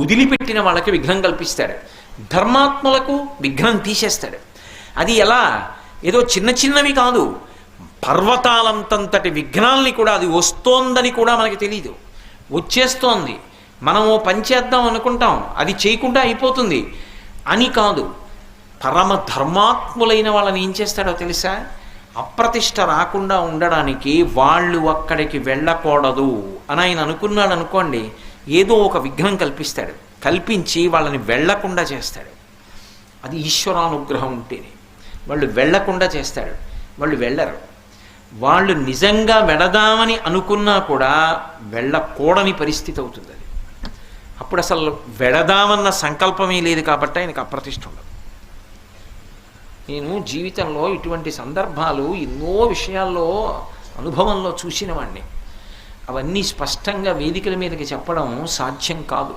వదిలిపెట్టిన వాళ్ళకి విఘ్నం కల్పిస్తాడు. ధర్మాత్మలకు విఘ్నం తీసేస్తాడు. అది ఎలా? ఏదో చిన్న చిన్నవి కాదు. పర్వతాలంతంతటి విఘ్నాల్ని కూడా అది వస్తోందని కూడా మనకి తెలియదు వచ్చేస్తోంది. మనం పని చేద్దాం అనుకుంటాం. అది చేయకుండా అయిపోతుంది. అని కాదు. పరమ ధర్మాత్ములైన వాళ్ళని ఏం చేస్తాడో తెలుసా? అప్రతిష్ట రాకుండా ఉండడానికి వాళ్ళు అక్కడికి వెళ్ళకూడదు. అని ఆయన అనుకున్నాడు అనుకోండి ఏదో ఒక విఘ్నం కల్పిస్తాడు. కల్పించి వాళ్ళని వెళ్ళకుండా చేస్తాడు. అది ఈశ్వరానుగ్రహం ఉంటేనే. వాళ్ళు వెళ్ళకుండా చేస్తాడు. వాళ్ళు వెళ్ళరు. వాళ్ళు నిజంగా వెళదామని అనుకున్నా కూడా వెళ్ళకూడని పరిస్థితి అవుతుంది అది. అప్పుడు అసలు వెళదామన్న సంకల్పమే లేదు కాబట్టి ఆయనకు అప్రతిష్ట ఉండదు. నేను జీవితంలో ఇటువంటి సందర్భాలు ఎన్నో విషయాల్లో అనుభవంలో చూసిన వాడిని అవన్నీ స్పష్టంగా వేదికల మీదకి చెప్పడం సాధ్యం కాదు.